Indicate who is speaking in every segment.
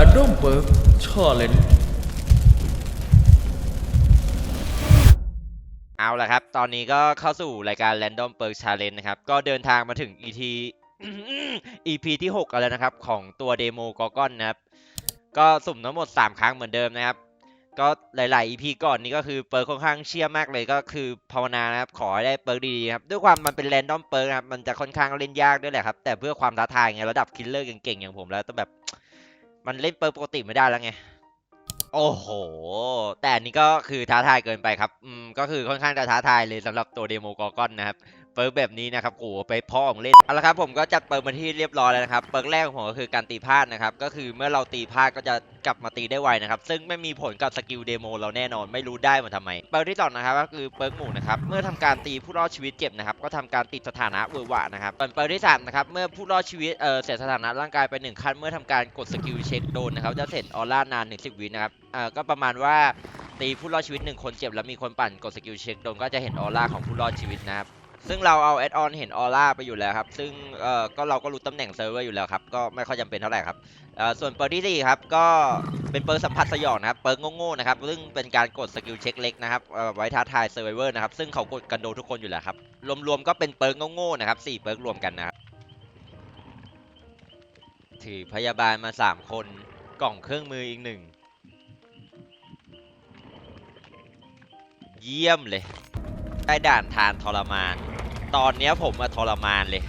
Speaker 1: Random Perk Challenge
Speaker 2: เอาละครับ ตอนนี้ก็เข้าสู่รายการ Random Perk Challenge นะครับ ก็เดินทางมาถึง ET EP ที่ 6 กันแล้วนะครับ ของตัวเดโมกอกอนนะครับ ก็สุ่มทั้งหมด 3 ครั้งเหมือนเดิมนะครับ ก็หลาย ๆ EP ก่อนนี้ก็คือเปิร์ค่อนข้างเชี่ยมากเลยก็คือภาวนานะครับ ขอให้ได้เปิร์ดีๆครับ ด้วยความมันเป็นแรนดอมเปิร์กนะครับ มันจะค่อนข้างเล่นยากด้วยแหละครับ แต่เพื่อความท้าทายไงระดับคิลเลอร์เก่ง ๆ อย่างผมแล้วต้องแบบ มันเล่นเปิร์ปกติไม่ได้แล้วไง โอ้โห แต่อันนี้ก็คือท้าทายเกินไปครับ อืม ก็คือค่อนข้างจะท้าทายเลยสำหรับตัวเดโมกอกอนนะครับ เปิร์กแบบนี้นะครับโอ้ไปพ่อของเล่นเอาละครับผมก็จัดเปิร์กมาที่เรียบร้อยแล้วนะครับเปิร์กแรกของผมก็คือการตีพลาดนะครับก็คือเมื่อเราตีพลาดก็จะกลับมาตีได้ไวนะครับซึ่งไม่มีผลกับสกิลเดโมเราแน่นอนไม่รู้ได้มาทำไม เปิร์กที่สองนะครับก็คือเปิร์กหมู่นะครับเมื่อทำการตีผู้รอดชีวิตเจ็บนะครับก็ทำการติดสถานะเวอร์วะนะครับส่วนเปิร์กที่สามนะครับเมื่อผู้รอดชีวิตเอ่อเสียสถานะร่างกายไปหนึ่งขั้นเมื่อทำการกดสกิลเช็คโดนนะครับจะเสร็จออร่านานหนึ่งสิบวินะครับเอ่อก็ประมาณว่าตีผู้รอดชีวิตหนึ่งคนเจ็บแล้วมีคนปั่นกดสกิลเช็คโดนก็จะเห็นออร่าของผู้รอดชีวิตนะครับ ซึ่งเราเอาแอดออนเห็นออร่าไปอยู่แล้วครับ ซึ่งเอ่อก็เราก็รู้ตำแหน่งเซิร์ฟเวอร์อยู่แล้วครับ ก็ไม่ค่อยจำเป็นเท่าไหร่ครับเอ่อส่วนเปิร์ที่สี่ครับ ก็เป็นเปิร์สัมผัสสยองนะครับ เปิร์โง่ๆนะครับ ซึ่งเป็นการกดสกิลเช็คเล็กนะครับเอ่อไว้ท้าทายเซอร์ไวเวอร์นะครับ ซึ่งเขากดกันโดนทุกคนอยู่แล้วครับ รวมๆก็เป็นเปิร์โง่ๆนะครับสี่เปิร์รวมกันนะครับ ถือพยาบาลมาสามคน กล่องเครื่องมืออีกหนึ่ง เยี่ยมเลย ได้ด่านทานทรมาน ตอนเนี้ยผมมาทรมานเลย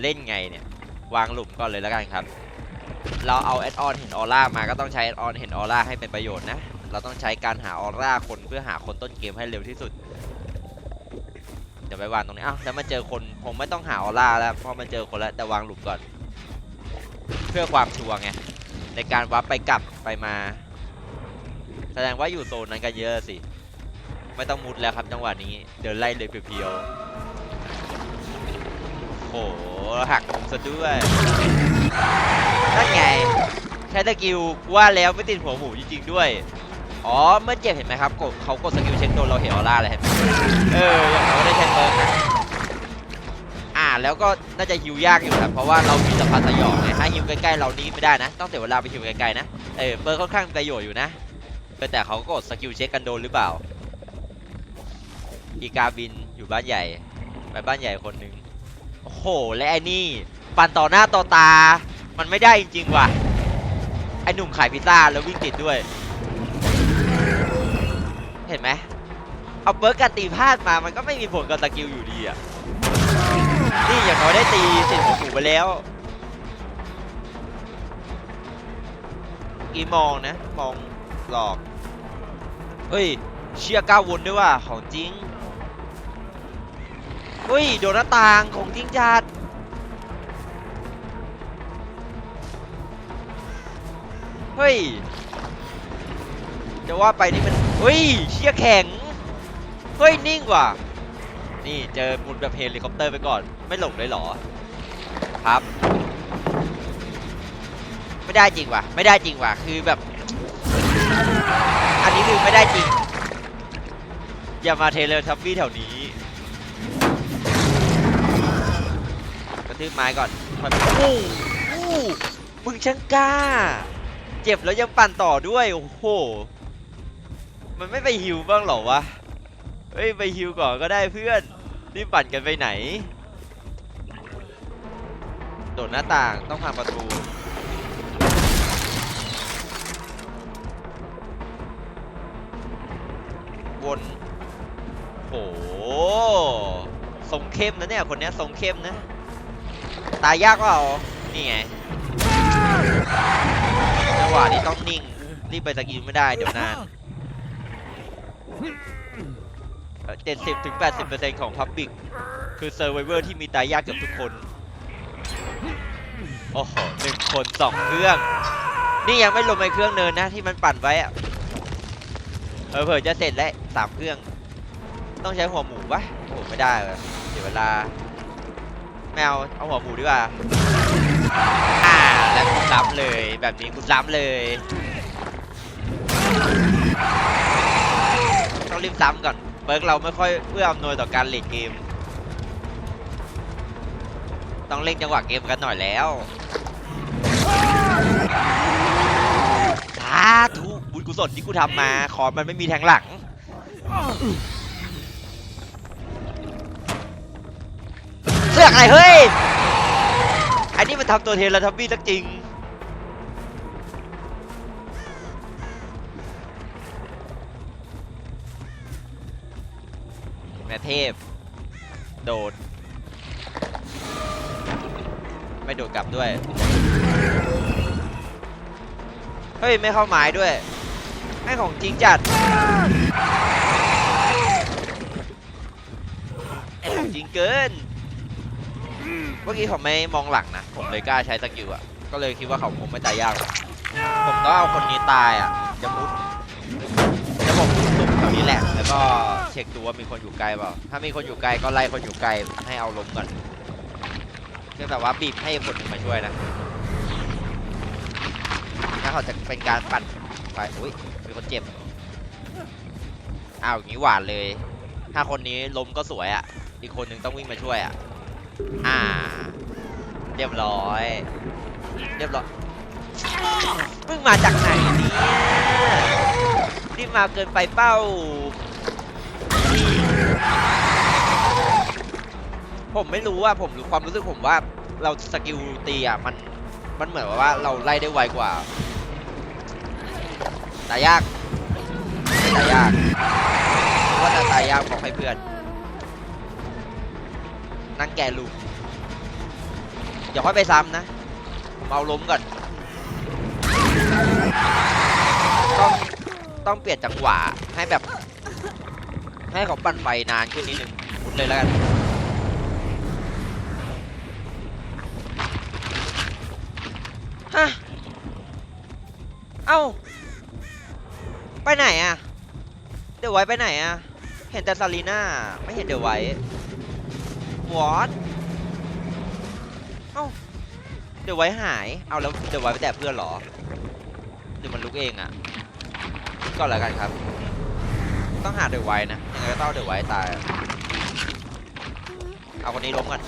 Speaker 2: เล่นไงเนี่ย วางหลุมก่อนเลยแล้วกันครับ เราเอาแอดออนเห็นออร่ามาก็ต้องใช้แอดออนเห็นออร่าให้เป็นประโยชน์นะ เราต้องใช้การหาออร่าคนเพื่อหาคนต้นเกมให้เร็วที่สุด เดี๋ยวไปวางตรงนี้อ้าวแล้วมาเจอคนผมไม่ต้องหาออร่าแล้วเพราะมันเจอคนแล้วแต่วางหลุมก่อน เพื่อความชัวร์ไงในการวับไปกลับไปมา แสดงว่าอยู่โซนนั้นกันเยอะสิ ไม่ต้องมุดแล้วครับจังหวะนี้ เดินไล่เลยเพียวๆโอ้โหหักมุมซะด้วยนั่นไงใช้ตะกิวว่าแล้วไม่ติดหัวหมูจริงๆด้วย อ๋อเมื่อเจ็บเห็นไหมครับกดเขากดสกิลเช็คโดนเราเห็นออร่าเลยเห็นไหมเอออย่างเราได้ใช้เบิร์กนะอ่าแล้วก็น่าจะฮิวยากอยู่ครับเพราะว่าเรามีสัมผัสสยองไงถ้าฮิวใกล้ๆเรานี้ไม่ได้นะ ต้องเสียเวลาไปฮิวไกลๆนะเออเบิร์กค่อนข้างประโยชน์อยู่นะแต่เขาก็กดสกิลเช็คกันโดนหรือเปล่า อีกาบินอยู่บ้านใหญ่ไปบ้านใหญ่คนหนึ่งโอ้โหและไอ้นี่ ปั่นต่อหน้าต่อตา มันไม่ได้จริงๆว่ะไอ้หนุ่มขายพิซซ่าแล้ววิ่งติดด้วย เห็นไหมเอาเบิร์กกันตีพลาดมามันก็ไม่มีผลกับสกิลอยู่ดีอะนี่อย่างน้อยได้ตีสิบหัวหมูไปแล้วกีมองนะมองหลอกเฮ้ยเชียร์ก้าววนด้วยว่ะของจริง เฮ้ย โดนหน้าต่างของจริงจัดเฮ้ยจะว่าไปนี่มันเฮ้ย เชี่ยแข็ง เฮ้ย นิ่งว่ะ นี่เจอมุนแบบเฮลิคอปเตอร์ไปก่อน ไม่หลงเลยเหรอ ครับ ไม่ได้จริงว่ะ ไม่ได้จริงว่ะ คือแบบ อันนี้คือไม่ได้จริง อย่ามาเทเลทัฟฟี่แถวนี้ ทืบไม้ก่อนค่อยโอ้โหมึงช่างกล้า เจ็บแล้วยังปั่นต่อด้วย โอ้โห มันไม่ไปฮิวบ้างเหรอวะ เฮ้ยไปฮิวก่อนก็ได้เพื่อน รีบปั่นกันไปไหน โดดหน้าต่างต้องผ่านประตูวนโหทรงเข้มนะเนี่ย คนเนี้ยทรงเข้มนะ ตายยากเปล่านี่ไงจังหวะนี้ต้องนิ่ง รีบไปสกิลไม่ได้เดี๋ยวนานเจ็ดสิบถึงแปดสิบเปอร์เซ็นต์ของพับบิกคือเซอร์ไวเวอร์ที่มีตายยากเกือบทุกคน โอ้โหหนึ่งคนสองเครื่อง นี่ยังไม่รวมไอ้เครื่องเนินนะที่มันปั่นไว้อะเออเผื่อจะเสร็จแล้วสามเครื่อง ต้องใช้หัวหมูปะโอ้ไม่ได้เลยเสียเวลา ไม่เอาเอาหัวหมูดีกว่าอ่าแล้วกูซ้ำเลยแบบนี้กูซ้ำเลย ต้องรีบซ้ำก่อนเบิร์กเราไม่ค่อยเอื้ออำนวยต่อการเลดเกม ต้องเล่นจังหวะเกมกันหน่อยแล้วสาธุบุญกุศลที่กูทำมาขอมันไม่มีแทงหลัง อะไรเฮ้ยอันนี้มันทำตัวเทเลทับบี้สักจริงแม่เทพ โดด ไม่โดดกลับด้วย เฮ้ย ไม่เข้าหมายด้วย ให้ของจริงจัดของจริงเกิน เมื่อกี้ผมไม่มองหลังนะ ผมเลยกล้าใช้สกิลอะ ก็เลยคิดว่าเขาคงไม่ตายยากหรอกผมต้องเอาคนนี้ตายอะจะมุดจะผมมุดหลุมกับนี่แหละ แล้วก็เช็คดูว่ามีคนอยู่ไกลเปล่า ถ้ามีคนอยู่ไกลก็ไล่คนอยู่ไกลให้เอาล้มก่อนคือแบบว่าบีบให้คนหนึ่งมาช่วยนะถ้าเขาจะเป็นการปั่นไปอุ้ยมีคนเจ็บอ้าวอย่างนี้หวานเลย ถ้าคนนี้ล้มก็สวยอะ อีกคนหนึ่งต้องวิ่งมาช่วยอะ อ่า เรียบร้อย เรียบร้อยมึงมาจากไหนเนี่ยรีบมาเกินไปเป้า ผมไม่รู้ว่าผมรู้ความรู้สึกผมว่าเราสกิลตีอะมันมันเหมือนว่าเราไล่ได้ไวกว่าตายยากไม่ตายยากว่าจะตายยากบอกให้เพื่อน นั่งแกะลูกเดี๋ยวค่อยไปซ้ำนะผมเอาล้มก่อน ต้องต้องเปลี่ยนจังหวะให้แบบ ให้เขาปั่นไฟนานขึ้นนิดนึงหมุนเลยแล้วกันฮะเอ้า ไปไหนอะเดี๋ยวไว้ไปไหนอะเห็นแต่ซารีน่าไม่เห็นเดี๋ยวไว้ วอตเอ้าเดี๋ยวไว้หาย เอาแล้วเดี๋ยวไว้ไปแต่เพื่อนเหรอ หรือมันลุกเองอะก่อนแล้วกันครับ ต้องหาเดี๋ยวไว้นะยังไงก็ต้องเดี๋ยวไว้ตาย เอาคนนี้ล้มก่อน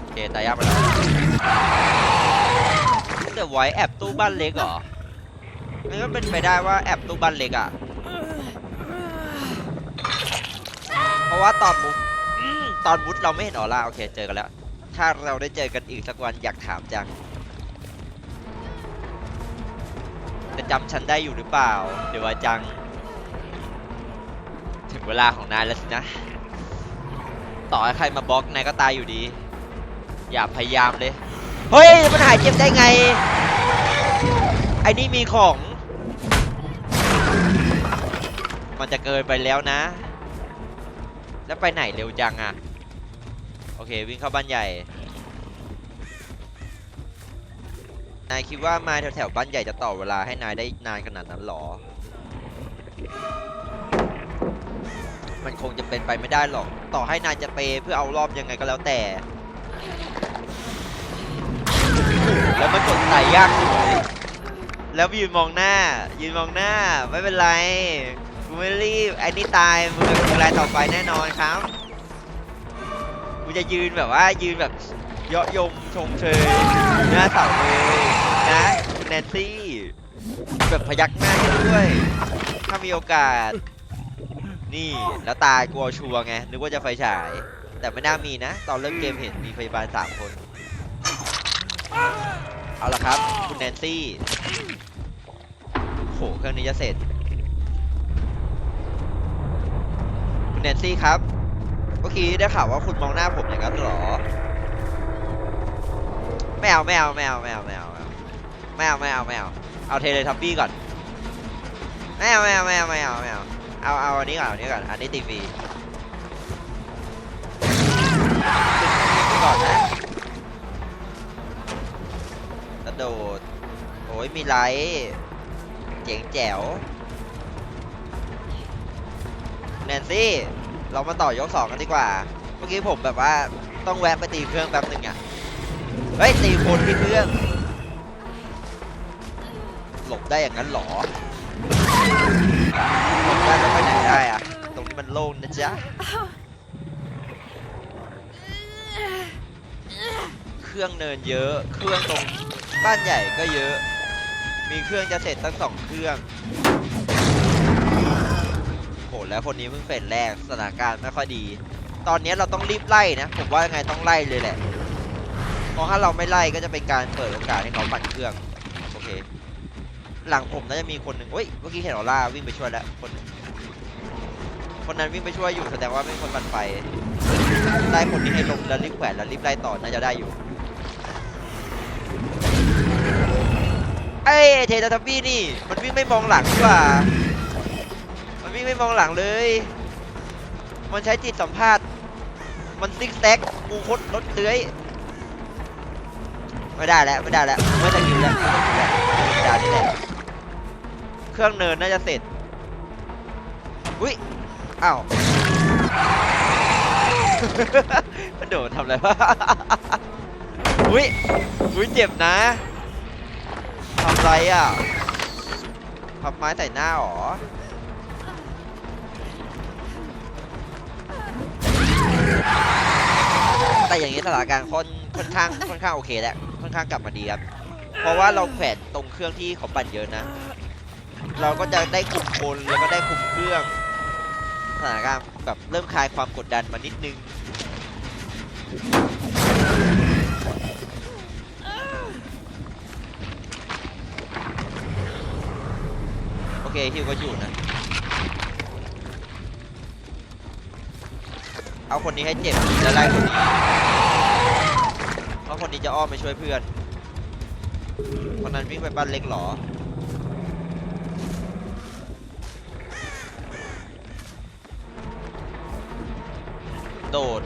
Speaker 2: โอเคตายยากไปแล้วเดี๋ยวไว้แอบตู้บ้านเล็กเหรอมันก็เป็นไปได้ว่าแอบตู้บ้านเล็กอะ เพราะว่าตอนมุดอืม ตอนมุดเราไม่เห็นออร่าโอเคเจอกันแล้ว ถ้าเราได้เจอกันอีกสักวันอยากถามจังจะจำฉันได้อยู่หรือเปล่า เดี๋ยวว่าจัง ถึงเวลาของนายแล้วสินะ ต่อให้ใครมาบล็อกนายก็ตายอยู่ดี อย่าพยายามเลย เฮ้ย มันหายเจ็บได้ไง ไอ้นี่มีของ มันจะเกินไปแล้วนะ แล้วไปไหนเร็วจังอะโอ เควิ่งเข้าบ้านใหญ่ นายคิดว่ามาแถวๆบ้านใหญ่จะต่อเวลาให้นายได้นานขนาดนั้นหรอ มันคงจะเป็นไปไม่ได้หรอก ต่อให้นายจะเปเพื่อเอารอบยังไงก็แล้วแต่ แล้วมันกดใส่ยากสุดเลยแล้วยืนมองหน้า ยืนมองหน้า ไม่เป็นไรกูไม่รีบไอ้นี่ตายมึงเป็นอะไรต่อไปแน่นอนครับ จะยืนแบบว่ายืนแบบเยาะยมชมเชยหน้าเสาเลยนะคุณแนนซี่แบบพยักหน้าให้ด้วย ถ้ามีโอกาส นี่แล้วตายกลัวชัวร์ไงนึกว่าจะไฟฉาย แต่ไม่น่ามีนะ ตอนเริ่มเกมเห็นมีพยาบาลสามคน เอาละครับ คุณแนนซี่โหเครื่องนี้จะเสร็จ คุณแนนซี่ครับ เมื่อกี้ได้ข่าวว่าคุณมองหน้าผมอย่างนั้นหรอไม่เอาไม่เอาไม่เอาไม่เอาไม่เอาไม่เอาไม่เอาไม่เอาเอาเทเลทับบี้ก่อนไม่เอาไม่เอาไม่เอาไม่เอาไม่เอาเอาเอาอันนี้ก่อนอันนี้ก่อนอันนี้ตีฟรีก่อนนะกระโดดโอ้ยมีไลท์เจ๋งแจ๋วแนนซี่ เรามาต่อยกสองกันดีกว่า เมื่อกี้ผมแบบว่าต้องแวะไปตีเครื่องแป๊บหนึ่งอะเฮ้ยตีคนที่เครื่อง หลบได้อย่างนั้นหรอหลบได้แล้วไปไหนได้อะตรงนี้มันโล่งนะจ๊ะเครื่องเนินเยอะ เครื่องตรงบ้านใหญ่ก็เยอะ มีเครื่องจะเสร็จตั้งสองเครื่อง โหแล้วคนนี้เพิ่งเฟสแรกสถานการณ์ไม่ค่อยดี ตอนนี้เราต้องรีบไล่นะ ผมว่ายังไงต้องไล่เลยแหละ เพราะถ้าเราไม่ไล่ก็จะเป็นการเปิดโอกาสให้เขาปั่นเครื่อง โอเค หลังผมน่าจะมีคนหนึ่งเฮ้ย เมื่อกี้เห็นออร่าวิ่งไปช่วยแล้วคนนึงคนนั้นวิ่งไปช่วยอยู่แสดงว่าเป็นคนปั่นไฟได้คนนี้ให้ลงแล้วรีบแขวนแล้วรีบไล่ต่อน่าจะได้อยู่เอ้เทเลทับบี้นี่ มันวิ่งไม่มองหลังดีกว่า มันวิ่งไม่มองหลังเลย มันใช้จิตสัมภาษณ์ มันซิกแซกงูคดรถเลื้อยไม่ได้แล้วไม่ได้แล้วไม่จะกินแล้วไม่แล้วไม่ได้นี่แหละเครื่องเนินน่าจะเสร็จอุ้ยอ้าวมันโดดทำอะไรวะอุ้ยอุ้ยเจ็บนะทำไรอะพับไม้ใส่หน้าหรอ แต่อย่างนี้สถานการณ์ค่อนค่อนข้างค่อนข้างโอเคแล้วค่อนข้างกลับมาดีครับ เพราะว่าเราแขวนตรงเครื่องที่เขาปั่นเยอะนะ เราก็จะได้คุมคนแล้วก็ได้คุมเครื่องสถานการณ์แบบเริ่มคลายความกดดันมานิดนึงโอเคฮิวก็อยู่นะ เอาคนนี้ให้เจ็บแล้วไล่คนนี้เพราะคนนี้จะอ้อมไปช่วยเพื่อนคนนั้นวิ่งไปบ้านเล็กหรอโดด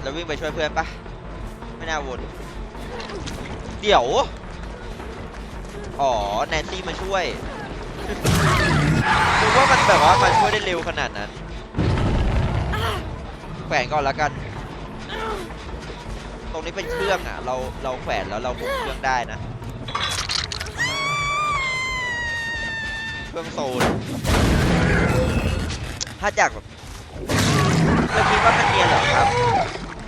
Speaker 2: แล้ววิ่งไปช่วยเพื่อนปะไม่น่าวนเดี๋ยว อ๋อ แนนซี่มาช่วย ดูว่ามันแบบว่ามันช่วยได้เร็วขนาดนั้นแขวนก่อนล้วกัน ตรงนี้เป็นเครื่องอะ เราเราแขวนแล้วเราบุกเครื่องได้นะ เครื่องโซน ถ้าจากแบบคุณคิดว่ามันเนียนเหรอครับ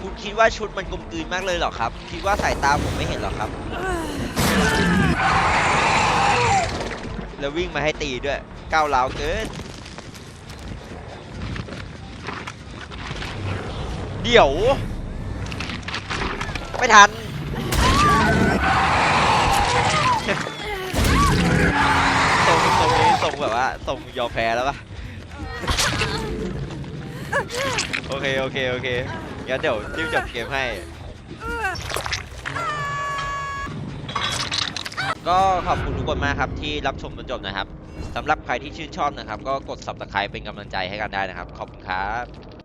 Speaker 2: คุณคิดว่าชุดมันกลมกลืนมากเลยเหรอครับ คิดว่าสายตาผมไม่เห็นเหรอครับ แล้ววิ่งมาให้ตีด้วย ก้าวร้าวเกิน เดี๋ยว ไม่ทันทรงทรงนี้ทรงแบบว่าทรงยอมแพ้แล้วปะโอเค โอเค โอเคงั้นเดี๋ยวรีบจบเกมให้ ก็ขอบคุณทุกคนมากครับที่รับชมจนจบนะครับ สำหรับใครที่ชื่นชอบนะครับ ก็กด subscribe เป็นกำลังใจให้กันได้นะครับ ขอบคุณครับ